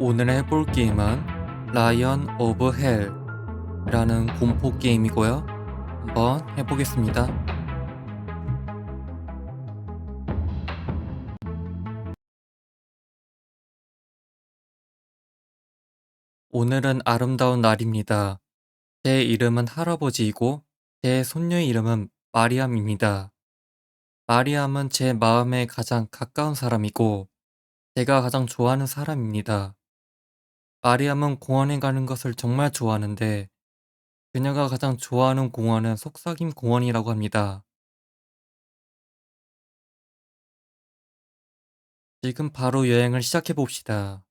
오늘 해볼 게임은 라이언 오브 헬라는 공포 게임이고요. 한번 해보겠습니다. 오늘은 아름다운 날입니다. 제 이름은 할아버지이고 제 손녀의 이름은 마리암입니다. 마리암은 제 마음에 가장 가까운 사람이고 제가 가장 좋아하는 사람입니다. 마리암은 공원에 가는 것을 정말 좋아하는데 그녀가 가장 좋아하는 공원은 속삭임 공원이라고 합니다. 지금 바로 여행을 시작해 봅시다.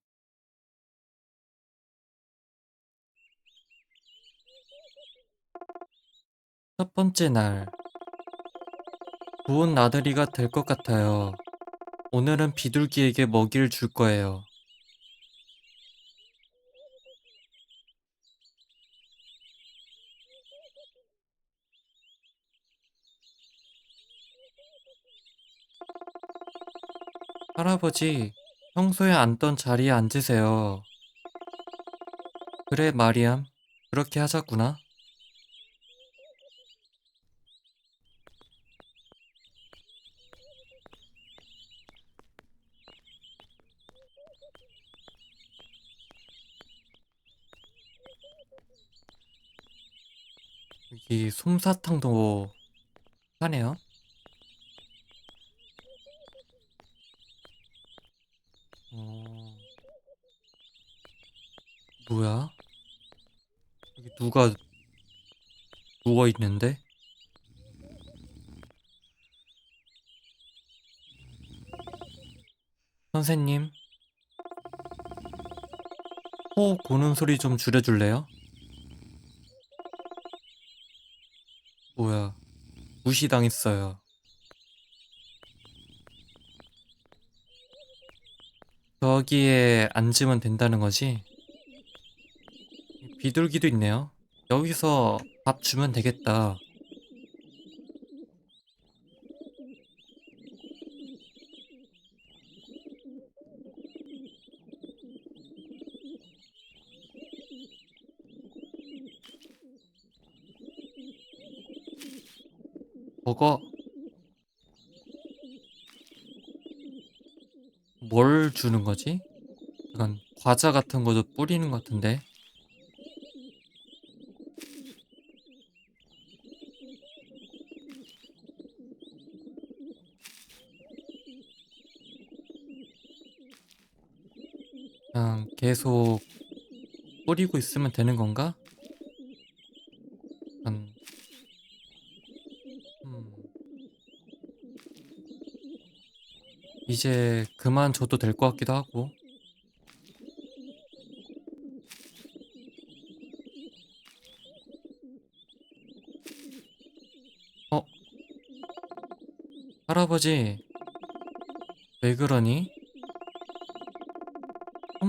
첫 번째 날. 좋은 나들이가 될 것 같아요. 오늘은 비둘기에게 먹이를 줄 거예요. 할아버지, 평소에 앉던 자리에 앉으세요. 그래, 마리암. 그렇게 하자꾸나. 여기 솜사탕도 하네요. 어... 뭐야? 여기 누가 누워 있는데? 선생님, 호 고는 소리 좀 줄여줄래요? 뭐야, 무시당했어요. 저기에 앉으면 된다는 거지? 비둘기도 있네요. 여기서 밥 주면 되겠다. 저거 뭘 주는 거지? 약간 과자 같은 거도 뿌리는 것 같은데. 그냥 계속 뿌리고 있으면 되는 건가? 약간 음. 이제 그만 줘도 될 것 같기도 하고. 어? 할아버지, 왜 그러니?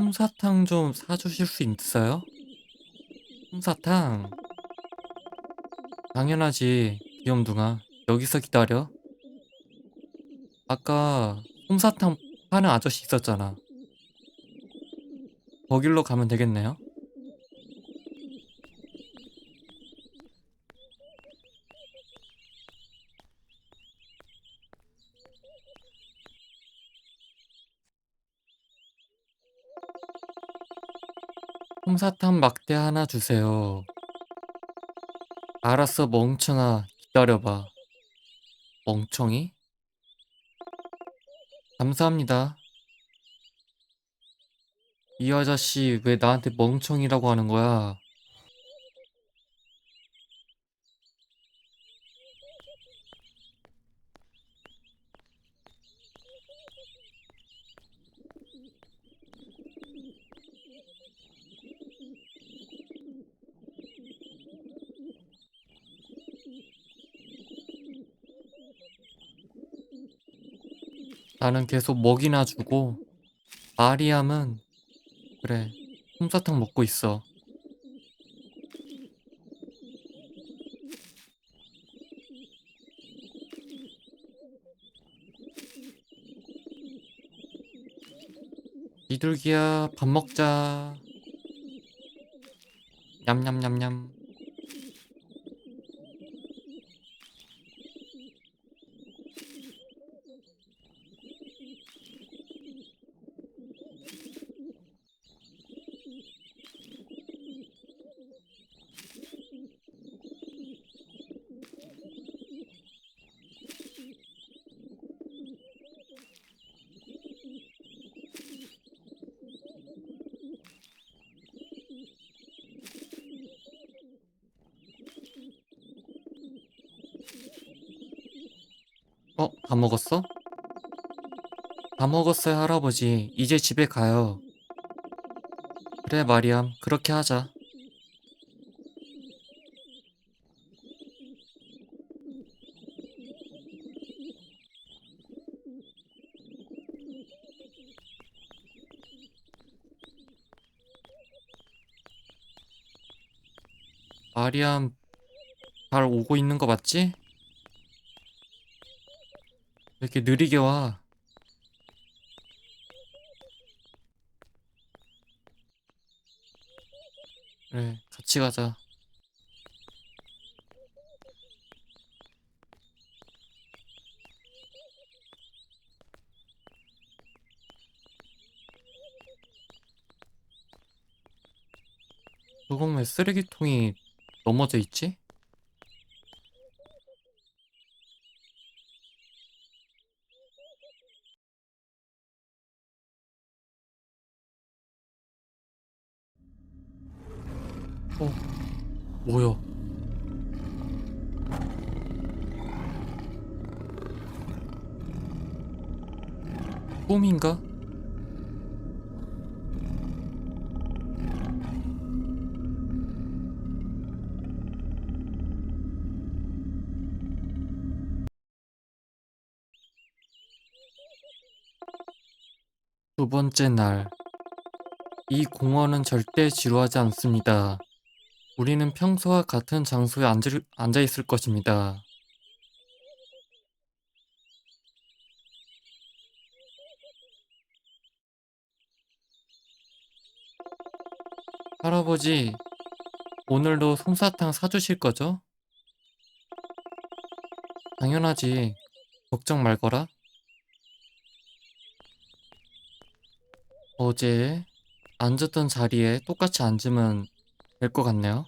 솜사탕 좀 사주실 수 있어요? 솜사탕. 당연하지, 귀염둥아. 여기서 기다려. 아까 솜사탕 파는 아저씨 있었잖아. 거길로 가면 되겠네요. 솜사탕 막대 하나 주세요. 알았어, 멍청아. 기다려봐. 멍청이? 감사합니다. 이 아저씨 왜 나한테 멍청이라고 하는 거야? 나는 계속 먹이나 주고 마리암은 그래 솜사탕 먹고 있어. 비둘기야, 밥 먹자. 냠냠냠냠. 어, 다 먹었어? 다 먹었어요, 할아버지. 이제 집에 가요. 그래, 마리암. 그렇게 하자. 마리암, 잘 오고 있는 거 맞지? 왜 이렇게 느리게 와? 그래, 같이 가자. 그건 왜 쓰레기통이 넘어져 있지? 어, 뭐야? 꿈인가? 두 번째 날. 이 공원은 절대 지루하지 않습니다. 우리는 평소와 같은 장소에 앉을, 앉아 있을 것입니다. 할아버지, 오늘도 솜사탕 사주실 거죠? 당연하지. 걱정 말거라. 어제 앉았던 자리에 똑같이 앉으면 될 것 같네요.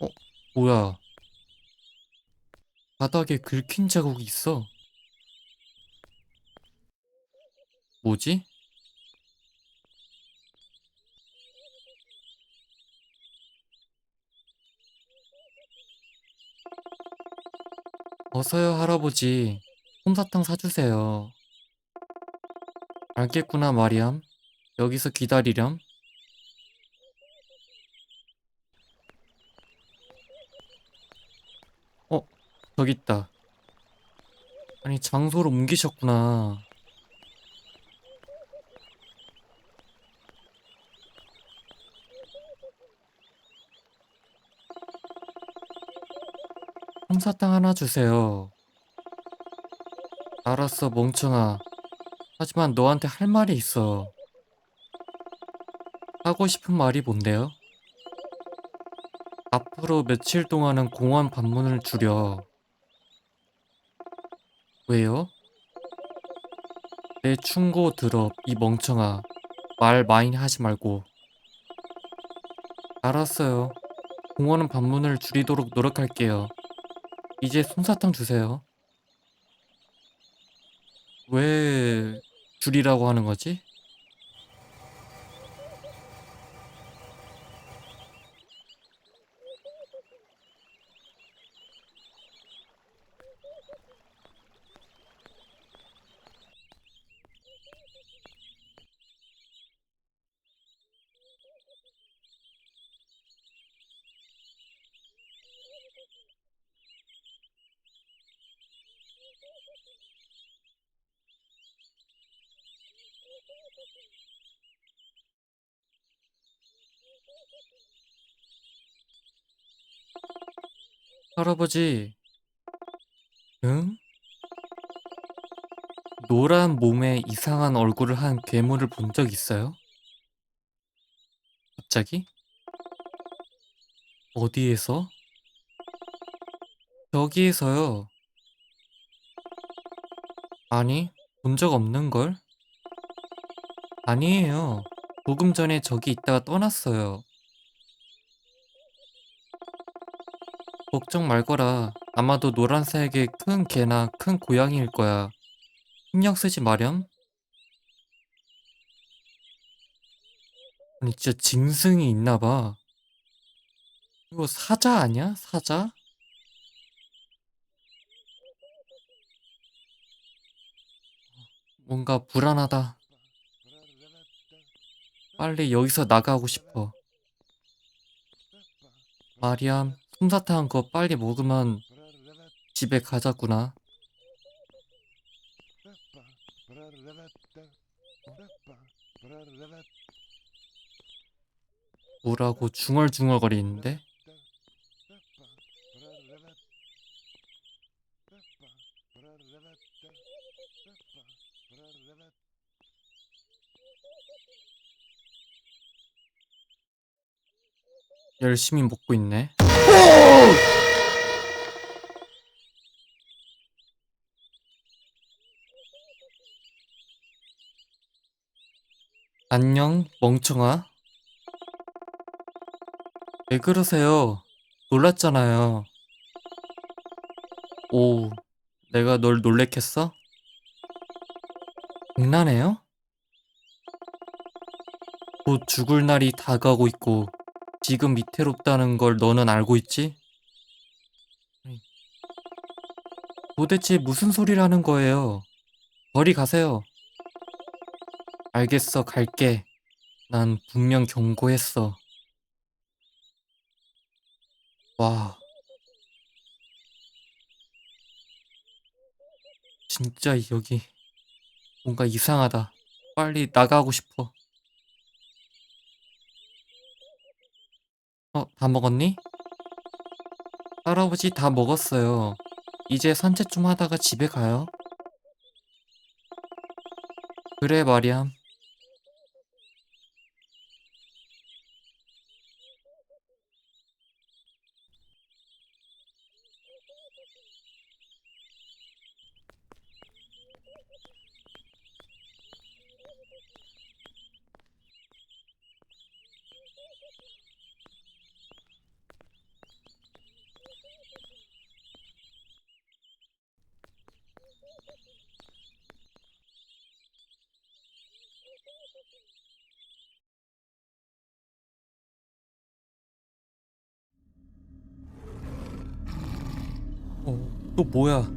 어, 뭐야. 바닥에 긁힌 자국이 있어. 뭐지? 어서요, 할아버지. 솜사탕 사주세요. 알겠구나, 마리암. 여기서 기다리렴. 어, 저기 있다. 아니, 장소를 옮기셨구나. 솜사탕 하나 주세요. 알았어, 멍청아. 하지만 너한테 할 말이 있어. 하고 싶은 말이 뭔데요? 앞으로 며칠 동안은 공원 방문을 줄여. 왜요? 내 충고 들어, 이 멍청아. 말 많이 하지 말고. 알았어요. 공원은 방문을 줄이도록 노력할게요. 이제 솜사탕 주세요. 왜 줄이라고 하는 거지? 할아버지, 응? 노란 몸에 이상한 얼굴을 한 괴물을 본 적 있어요? 갑자기? 어디에서? 저기에서요. 아니, 본 적 없는걸? 아니에요. 조금 전에 저기 있다가 떠났어요. 걱정 말거라. 아마도 노란색의 큰 개나 큰 고양이일 거야. 신경 쓰지 마렴. 아니, 진짜 짐승이 있나 봐. 이거 사자 아니야? 사자? 뭔가 불안하다. 빨리 여기서 나가고 싶어. 마리암, 솜사탕 그거 빨리 먹으면 집에 가자꾸나. 뭐라고 중얼중얼거리는데? 열심히 먹고 있네. 안녕, 멍청아. 왜 그러세요? 놀랐잖아요. 오, 내가 널 놀래켰어? 장난해요? 곧 죽을 날이 다가오고 있고 지금 위태롭다는 걸 너는 알고 있지? 도대체 무슨 소리를 하는 거예요? 저리 가세요. 알겠어, 갈게. 난 분명 경고했어. 와. 진짜 여기 뭔가 이상하다. 빨리 나가고 싶어. 어, 다 먹었니? 할아버지 다 먹었어요. 이제 산책 좀 하다가 집에 가요. 그래, 마리암. 어, 또 뭐야?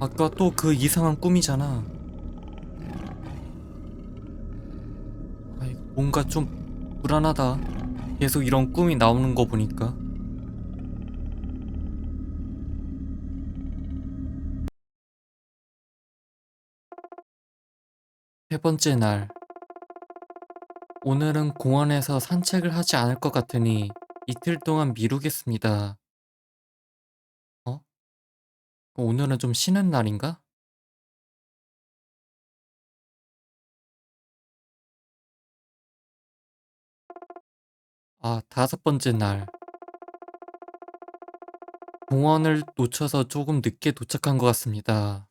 아까 또 그 이상한 꿈이잖아. 아이, 뭔가 좀 불안하다. 계속 이런 꿈이 나오는 거 보니까. 세 번째 날. 오늘은 공원에서 산책을 하지 않을 것 같으니 이틀 동안 미루겠습니다. 어? 오늘은 좀 쉬는 날인가? 아, 다섯 번째 날. 공원을 놓쳐서 조금 늦게 도착한 것 같습니다.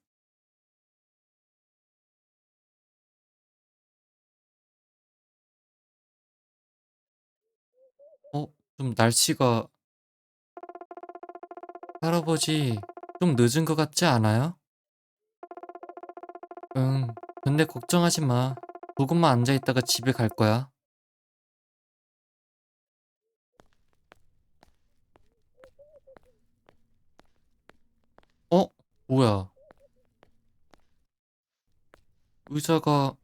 어, 좀 날씨가 할아버지 좀 늦은 것 같지 않아요? 응, 근데 걱정하지 마. 조금만 앉아 있다가 집에 갈 거야. 어? 뭐야? 의자가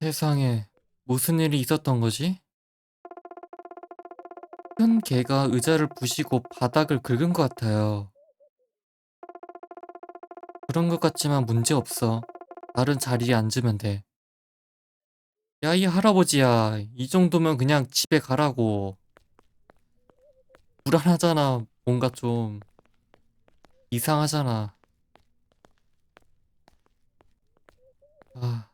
세상에 무슨 일이 있었던 거지? 큰 개가 의자를 부시고 바닥을 긁은 것 같아요. 그런 것 같지만 문제 없어. 다른 자리에 앉으면 돼. 야, 이 할아버지야. 이 정도면 그냥 집에 가라고. 불안하잖아. 뭔가 좀 이상하잖아. 아,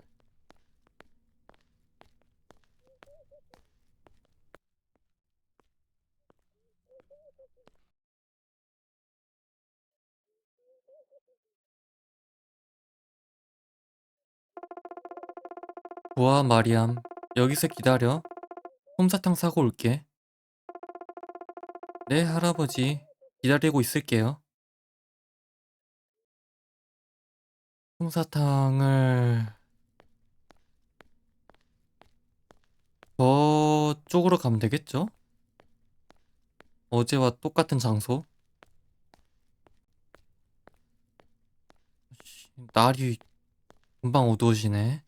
좋아, 마리암. 여기서 기다려. 솜사탕 사고 올게. 네, 할아버지. 기다리고 있을게요. 솜사탕을 저쪽으로 가면 되겠죠? 어제와 똑같은 장소. 씨, 날이 금방 어두워지네.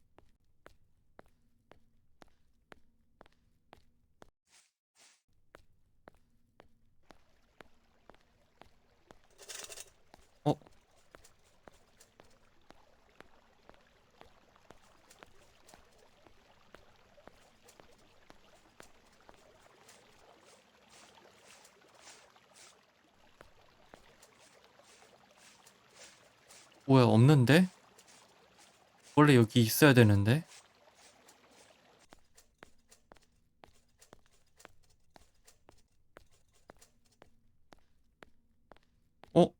어? 뭐야, 없는데? 원래 여기 있어야 되는데? 어?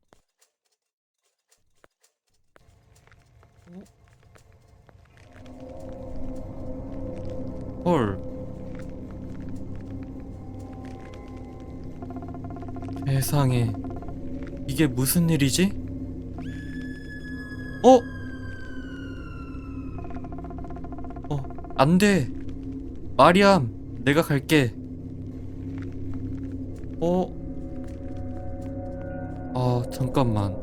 헐. 세상에. 이게 무슨 일이지? 어? 어, 안 돼. 마리암, 내가 갈게. 어? 아, 잠깐만.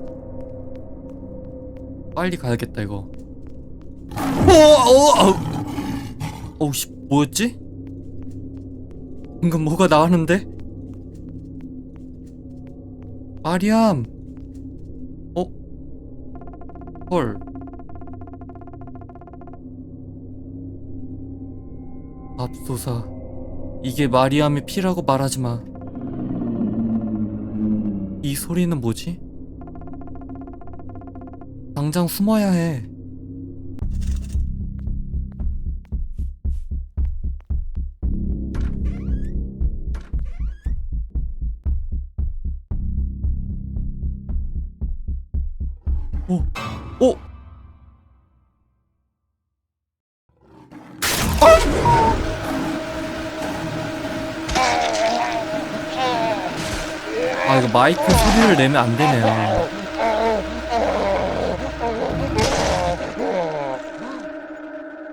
빨리 가야겠다, 이거. 어, 어. 어우, 씨, 뭐였지? 방금 뭐가 나왔는데? 마리암! 어? 헐. 앞소사. 이게 마리암의 피라고 말하지 마. 이 소리는 뭐지? 당장 숨어야 해. 마이크 소리를 내면 안 되네요.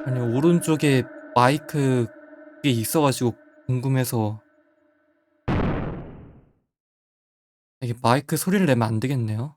아니, 오른쪽에 마이크 게 있어가지고 궁금해서. 이게 마이크 소리를 내면 안 되겠네요.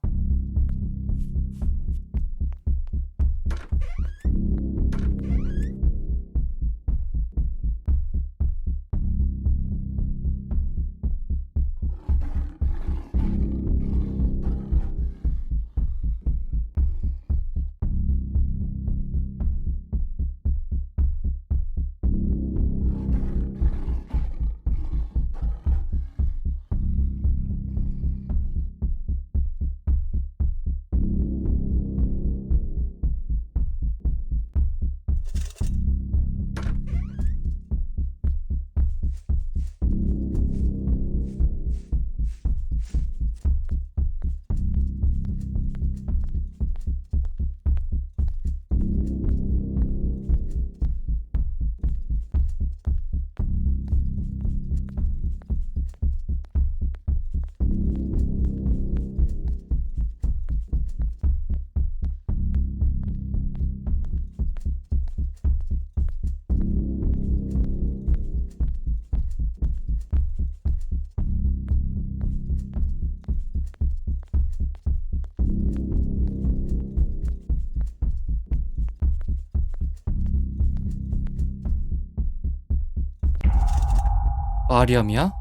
아리암이야?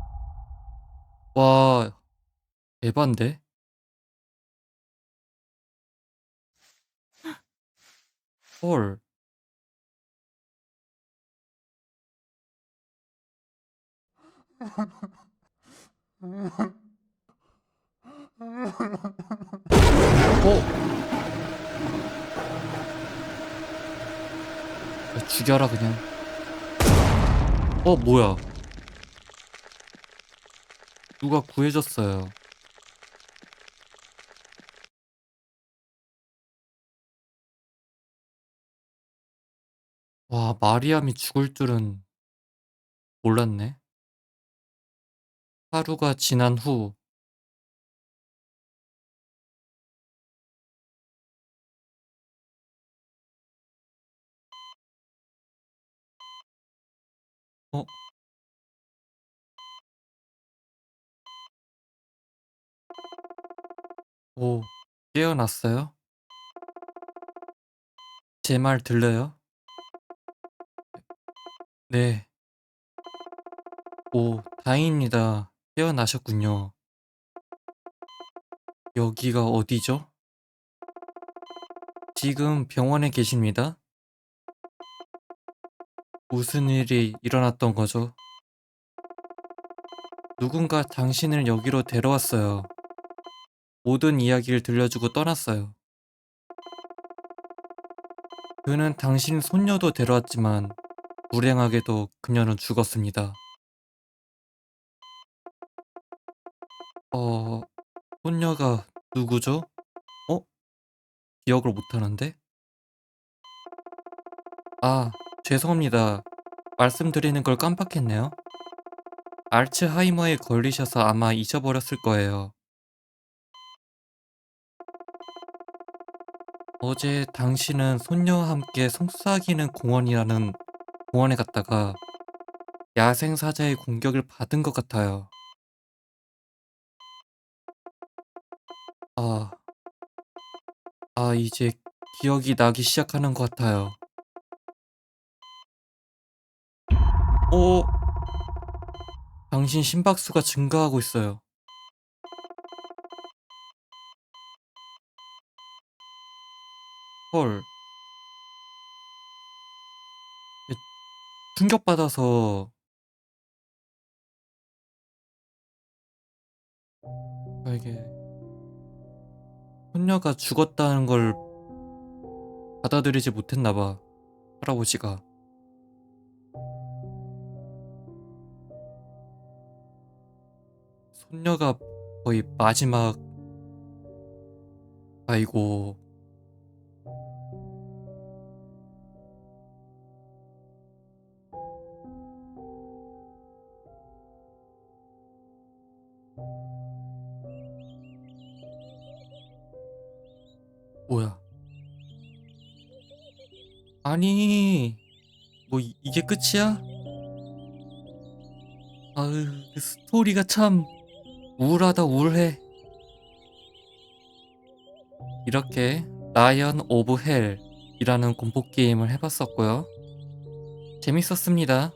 와, 대반데? 헐. 어? 죽여라 그냥 어 뭐야 누가 구해줬어요. 와 마리암이 죽을 줄은 몰랐네. 하루가 지난 후 어? 오 깨어났어요? 제 말 들려요? 네. 오 다행입니다. 깨어나셨군요. 여기가 어디죠? 지금 병원에 계십니다. 무슨 일이 일어났던 거죠? 누군가 당신을 여기로 데려왔어요. 모든 이야기를 들려주고 떠났어요. 그는 당신 손녀도 데려왔지만 불행하게도 그녀는 죽었습니다. 어, 손녀가 누구죠? 어? 기억을 못하는데? 아, 죄송합니다. 말씀드리는 걸 깜빡했네요. 알츠하이머에 걸리셔서 아마 잊어버렸을 거예요. 어제 당신은 손녀와 함께 속삭이는 공원이라는 공원에 갔다가 야생 사자의 공격을 받은 것 같아요. 아, 아, 이제 기억이 나기 시작하는 것 같아요. 오, 당신 심박수가 증가하고 있어요. 헐. 예, 충격받아서 아, 이게 손녀가 죽었다는 걸 받아들이지 못했나 봐. 할아버지가. 손녀가 거의 마지막 아이고 아니 뭐 이- 이게 끝이야? 아으 그 스토리가 참 우울하다 우울해. 이렇게 라이언 오브 헬이라는 공포 게임을 해봤었고요. 재밌었습니다